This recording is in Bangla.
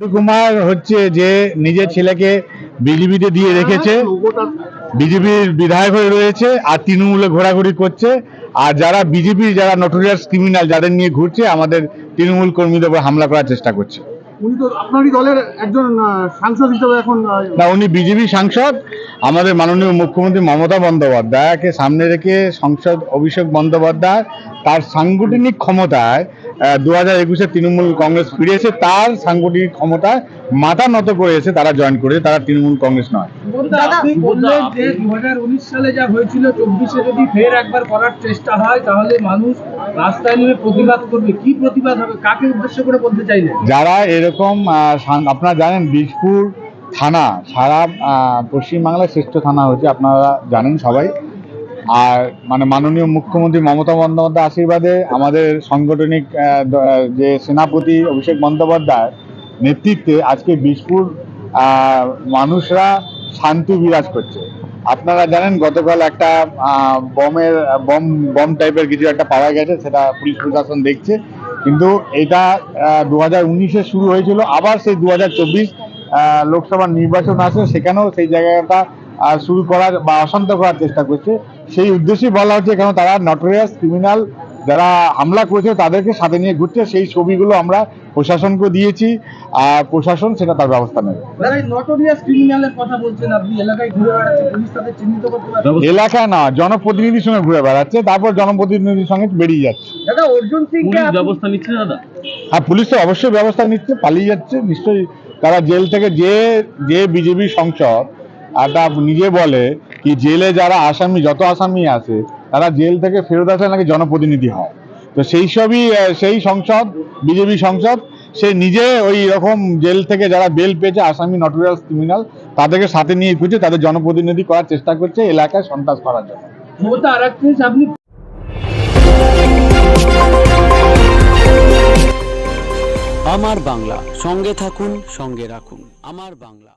কুমার হচ্ছে যে নিজের ছেলেকে বিজেপিতে দিয়ে রেখেছে। বিজেপির বিধায়ক হয়ে রয়েছে আর তৃণমূলে ঘোরাঘুরি করছে। আর যারা বিজেপির যারা নটোরিয়াস ক্রিমিনাল যাদের নিয়ে ঘুরছে আমাদের তৃণমূল কর্মীদের উপর হামলা করার চেষ্টা করছে। উনি তো আপনারই দলের একজন সাংসদ হিসেবে এখন না উনি বিজেপি সাংসদ। আমাদের মাননীয় মুখ্যমন্ত্রী মমতা বন্দ্যোপাধ্যায়কে সামনে রেখে সংসদ অভিষেক বন্দ্যোপাধ্যায় তার সাংগঠনিক ক্ষমতায় দু হাজার একুশে তৃণমূল কংগ্রেস ফিরেছে তার সাংগঠনিক ক্ষমতায় মাথা নত করেছে তারা জয়েন করেছে তারা তৃণমূল কংগ্রেস নয়। সালে যা হয়েছিল চব্বিশে যদি ফের একবার করার চেষ্টা হয় তাহলে মানুষ রাস্তায় নেমে প্রতিবাদ করবে। কি প্রতিবাদ হবে? কাকে উদ্দেশ্য করে বলতে চাইলেন যারা এরকম আহ, আপনারা জানেন বীজপুর থানা সারা আহ, পশ্চিমবাংলার শ্রেষ্ঠ থানা হয়েছে আপনারা জানেন সবাই। আর মানে মাননীয় মুখ্যমন্ত্রী মমতা বন্দ্যোপাধ্যায় আশীর্বাদে আমাদের সাংগঠনিক যে সেনাপতি অভিষেক বন্দ্যোপাধ্যায় নেতৃত্বে আজকে বীজপুর আহ, মানুষরা শান্তি বিরাজ করছে। আপনারা জানেন গতকাল একটা বমের বম বম টাইপের কিছু একটা পাওয়া গেছে সেটা পুলিশ প্রশাসন দেখছে। কিন্তু এটা দু হাজার শুরু হয়েছিল আবার সেই দু হাজার চব্বিশ লোকসভা নির্বাচন আসে সেখানেও সেই জায়গাটা শুরু করার বা অশান্ত করার চেষ্টা করছে। সেই উদ্দেশ্যেই বলা হচ্ছে কেন তারা নটোরিয়াস ক্রিমিনাল যারা হামলা করেছে তাদেরকে সাথে নিয়ে ঘুরছে। সেই ছবিগুলো আমরা প্রশাসনকে দিয়েছি আর প্রশাসন সেটা তার ব্যবস্থা নেবে। দাদা নটোরিয়াস ক্রিমিনালের কথা বলছেন আপনি এলাকায় এলাকা না জনপ্রতিনিধির সঙ্গে ঘুরে বেড়াচ্ছে তারপর জনপ্রতিনিধির সঙ্গে বেরিয়ে যাচ্ছে। দাদা অর্জুন সিং ব্যবস্থা নিচ্ছে দাদা? আর পুলিশ তো অবশ্যই ব্যবস্থা নিচ্ছে পালিয়ে যাচ্ছে নিশ্চয়ই তারা জেল থেকে যে যে বিজেপি সংসদ আর তা নিজে বলে কি জেলে যারা আসামি যত আসামি আছে তারা জেল থেকে ফেরত আসলে নাকি জনপ্রতিনিধি হয়। তো সেই সবই সেই সংসদ বিজেপি সংসদ সে নিজে ওই রকম জেল থেকে যারা বেল পেয়েছে আসামি নটোরিয়াস ক্রিমিনাল তাদেরকে সাথে নিয়ে ঘুরছে তাদের জনপ্রতিনিধি করার চেষ্টা করছে এলাকায় সন্ত্রাস করার জন্য। আপনি আমার বাংলা সঙ্গে থাকুন সঙ্গে রাখুন। আমার বাংলা।